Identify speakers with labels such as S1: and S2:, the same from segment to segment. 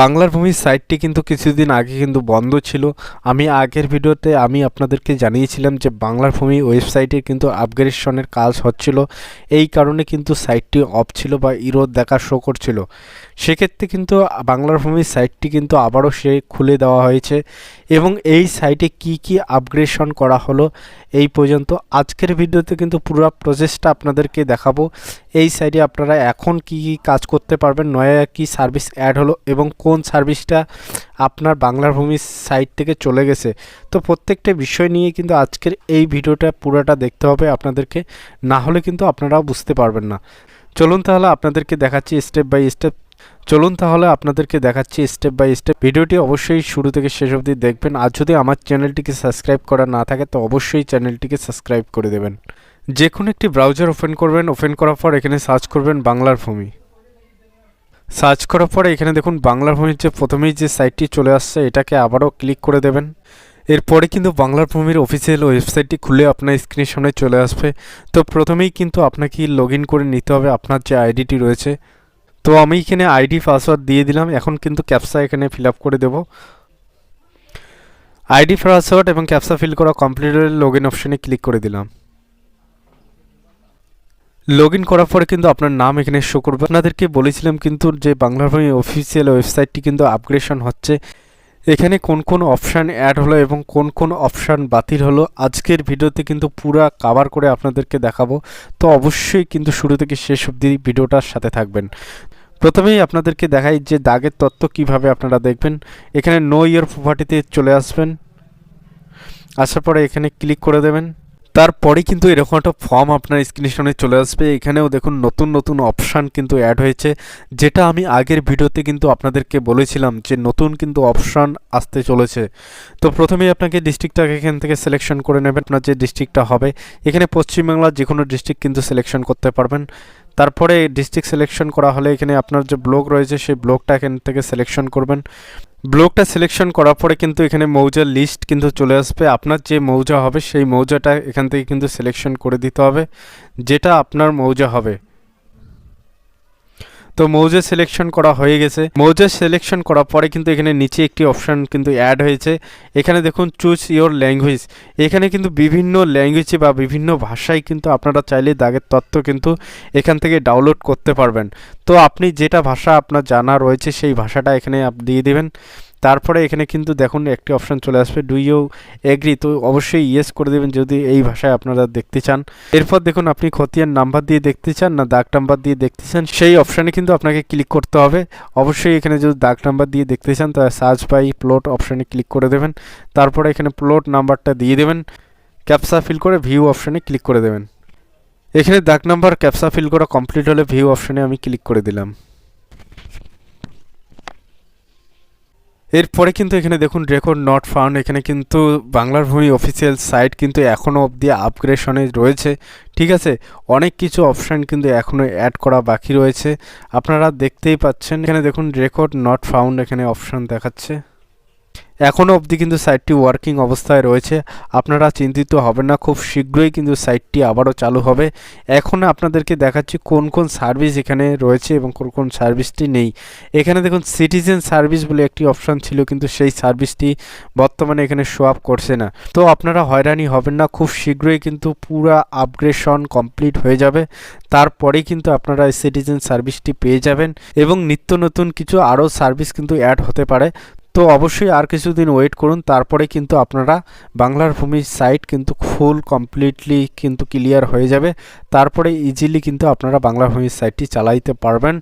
S1: বাংলার ভূমির সাইটটি কিন্তু কিছুদিন আগে কিন্তু বন্ধ ছিল। আমি আগের ভিডিওতে আমি আপনাদেরকে জানিয়েছিলাম যে বাংলার ভূমি ওয়েবসাইটের কিন্তু আপগ্রেডেশনের কাজ হচ্ছিল। এই কারণে কিন্তু সাইটটি অফ ছিল বা ইরোদ দেখা শো করছিল। সেক্ষেত্রে কিন্তু বাংলার ভূমির সাইটটি কিন্তু আবারও সে খুলে দেওয়া হয়েছে এবং এই সাইটে কি কি আপগ্রেডেশন করা হলো এই পর্যন্ত আজকের ভিডিওতে কিন্তু পুরো প্রসেসটা আপনাদেরকে দেখাবো। এই সাইটে আপনারা এখন কি কি কাজ করতে পারবেন, নয়া কি সার্ভিস অ্যাড হলো এবং কোন সার্ভিসটা আপনার বাংলার ভূমির সাইট থেকে চলে গেছে। তো প্রত্যেকটা বিষয় নিয়ে কিন্তু আজকের এই ভিডিওটা পুরোটা দেখতে হবে আপনাদেরকে। না হলে কিন্তু আপনারাও বুঝতে পারবেন না। চলুন তাহলে আপনাদেরকে দেখাচ্ছি স্টেপ বাই স্টেপ চলুন তাহলে আপনাদেরকে দেখাচ্ছি স্টেপ বাই স্টেপ ভিডিওটি অবশ্যই শুরু থেকে শেষ অবধি দেখবেন। আর যদি আমার চ্যানেলটিকে সাবস্ক্রাইব করা না থাকে, তো অবশ্যই চ্যানেলটিকে সাবস্ক্রাইব করে দেবেন। যে কোনো একটি ব্রাউজার ওপেন করবেন। ওপেন করার পর এখানে সার্চ করবেন বাংলার ভূমি। সার্চ করার পরে এখানে দেখুন বাংলার ভূমির যে প্রথমেই যে সাইটটি চলে আসছে, এটাকে আবারও ক্লিক করে দেবেন। এরপরে কিন্তু বাংলার ভূমির অফিসিয়াল ওয়েবসাইটটি খুলে আপনার স্ক্রিনের সামনে চলে আসবে। তো প্রথমেই কিন্তু আপনাকে লগ করে নিতে হবে, আপনার যে আইডিটি রয়েছে। তো আমি এখানে আইডি পাসওয়ার্ড দিয়ে দিলাম, এখন কিন্তু ক্যাপসা এখানে ফিল করে দেব। আইডি পাসওয়ার্ড এবং ক্যাপসা ফিল করা কমপ্লিট হলে লগ ইন অপশনে ক্লিক করে দিলাম। লগ ইন করার পরে কিন্তু আপনার নাম এখানে শো করবে। আপনাদেরকে বলেছিলাম কিন্তু যে ভূমি অফিসিয়াল ওয়েবসাইটটি কিন্তু আপগ্রেশন হচ্ছে। এখানে কোন কোন অপশান অ্যাড হলো এবং কোন কোন অপশান বাতিল হলো, আজকের ভিডিওতে কিন্তু পুরা কাভার করে আপনাদেরকে দেখাবো। তো অবশ্যই কিন্তু শুরু থেকে শেষ অবধি ভিডিওটার সাথে থাকবেন। প্রথমেই আপনাদেরকে দেখাই যে দাগের তত্ত্ব কীভাবে আপনারা দেখবেন। এখানে নো ইয়ার প্রপার্টিতে চলে আসবেন। আসার পরে এখানে ক্লিক করে দেবেন। তারপরে কিন্তু এরকম একটা ফর্ম আপনার স্ক্রিনের সামনে চলে আসবে। এখানেও দেখুন নতুন নতুন অপশান কিন্তু অ্যাড হয়েছে। যেটা আমি আগের ভিডিওতে কিন্তু আপনাদেরকে বলেছিলাম যে নতুন কিন্তু অপশান আসতে চলেছে। তো প্রথমেই আপনাকে ডিস্ট্রিক্টটাকে এখান থেকে সিলেকশন করে নেবেন। আপনার যে ডিস্ট্রিক্টটা হবে, এখানে পশ্চিমবাংলার যে কোনো ডিস্ট্রিক্ট কিন্তু সিলেকশন করতে পারবেন। তারপরে ডিস্ট্রিক্ট সিলেকশন করা হলে এখানে আপনার যে ব্লক রয়েছে, সেই ব্লকটা এখান থেকে সিলেকশন করবেন। ব্লকটা সিলেকশন করার পরে কিন্তু এখানে মৌজার লিস্ট কিন্তু চলে আসবে। আপনার যে মৌজা হবে, সেই মৌজাটা এখান থেকে কিন্তু সিলেকশন করে দিতে হবে, যেটা আপনার মৌজা হবে। তো মৌজে সিলেকশন করা হয়ে গেছে। মৌজে সিলেকশন করার পরে কিন্তু এখানে নিচে একটি অপশান কিন্তু অ্যাড হয়েছে। এখানে দেখুন চুজ ইয়োর ল্যাঙ্গুয়েজ এখানে কিন্তু বিভিন্ন ল্যাঙ্গুয়েজে বা বিভিন্ন ভাষায় কিন্তু আপনারা চাইলে দাগের তত্ত্ব কিন্তু এখান থেকে ডাউনলোড করতে পারবেন। তো আপনি যেটা ভাষা আপনার জানা রয়েছে, সেই ভাষাটা এখানে দিয়ে দেবেন। তারপরে এখানে কিন্তু দেখুন একটি অপশান চলে আসবে ডু ইউ এগ্রি তো অবশ্যই ইয়েস করে দেবেন যদি এই ভাষায় আপনারা দেখতে চান। এরপর দেখুন আপনি খতিয়ান নাম্বার দিয়ে দেখতে চান না দাগ নাম্বার দিয়ে দেখতে চান, সেই অপশানে কিন্তু আপনাকে ক্লিক করতে হবে। অবশ্যই এখানে যদি দাগ নাম্বার দিয়ে দেখতে চান, তাহলে সার্চ বাই প্লট অপশানে ক্লিক করে দেবেন। তারপরে এখানে প্লট নাম্বারটা দিয়ে দেবেন ক্যাপসা ফিল করে ভিউ অপশানে ক্লিক করে দেবেন। এখানে দাগ নাম্বার ক্যাপসা ফিল করা কমপ্লিট হলে ভিউ অপশানে আমি ক্লিক করে দিলাম। এরপরে কিন্তু এখানে দেখুন রেকর্ড নট ফাউন্ড এখানে কিন্তু বাংলার ভূমি অফিসিয়াল সাইট কিন্তু এখনও অবধি আপগ্রেশনে রয়েছে। ঠিক আছে, অনেক কিছু অপশান কিন্তু এখনও অ্যাড করা বাকি রয়েছে। আপনারা দেখতেই পাচ্ছেন, এখানে দেখুন রেকর্ড নট ফাউন্ড এখানে অপশান দেখাচ্ছে। এখনও অবধি কিন্তু সাইটটি ওয়ার্কিং অবস্থায় রয়েছে। আপনারা চিন্তিত হবেন না, খুব শীঘ্রই কিন্তু সাইটটি আবারও চালু হবে। এখন আপনাদেরকে দেখাচ্ছি কোন কোন সার্ভিস এখানে রয়েছে এবং কোন কোন সার্ভিসটি নেই। এখানে দেখুন সিটিজেন সার্ভিস বলে একটি অপশান ছিল, কিন্তু সেই সার্ভিসটি বর্তমানে এখানে শো আপ করছে না। তো আপনারা হয়রানি হবেন না, খুব শীঘ্রই কিন্তু পুরা আপগ্রেশন কমপ্লিট হয়ে যাবে। তারপরেই কিন্তু আপনারা সিটিজেন সার্ভিসটি পেয়ে যাবেন এবং নিত্য নতুন কিছু আরও সার্ভিস কিন্তু অ্যাড হতে পারে। তো অবশ্যই আর কিছুদিন ওয়েট করুন। তারপরে কিন্তু আপনারা বাংলার ভূমির সাইট কিন্তু ফুল কমপ্লিটলি কিন্তু ক্লিয়ার হয়ে যাবে। তারপরে ইজিলি কিন্তু আপনারা বাংলা ভূমির সাইটটি চালাইতে পারবেন।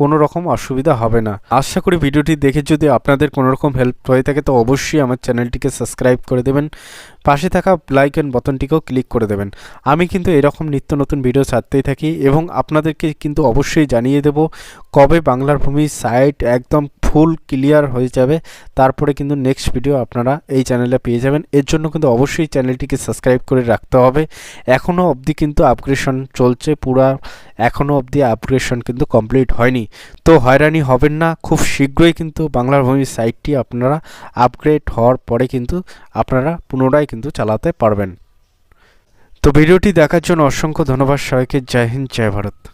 S1: কোনো রকম অসুবিধা হবে না। আশা করি ভিডিওটি দেখে যদি আপনাদের কোনো রকম হেল্প হয়ে থাকে, তো অবশ্যই আমার চ্যানেলটিকে সাবস্ক্রাইব করে দেবেন। পাশে থাকা লাইক অ্যান্ড বটনটিকেও ক্লিক করে দেবেন। আমি কিন্তু এরকম নিত্য নতুন ভিডিও ছাড়তেই থাকি এবং আপনাদেরকে কিন্তু অবশ্যই জানিয়ে দেব কবে বাংলার ভূমির সাইট একদম ফুল ক্লিয়ার হয়ে যাবে। তারপরে কিন্তু নেক্সট ভিডিও আপনারা এই চ্যানেলে পেয়ে যাবেন। এর জন্য কিন্তু অবশ্যই চ্যানেলটিকে সাবস্ক্রাইব করে রাখতে হবে। এখনও অবধি কিন্তু আপগ্রেশন চলছে পুরা। এখনও অবধি আপগ্রেশন কিন্তু কমপ্লিট হয়নি। তো হয়রানি হবেন না। খুব শীঘ্রই কিন্তু বাংলার ভূমির সাইটটি আপনারা আপগ্রেড হওয়ার পরে কিন্তু আপনারা পুনরায় কিন্তু চালাতে পারবেন। তো ভিডিওটি দেখার জন্য অসংখ্য ধন্যবাদ সবাইকে। জয় হিন্দ, জয় ভারত।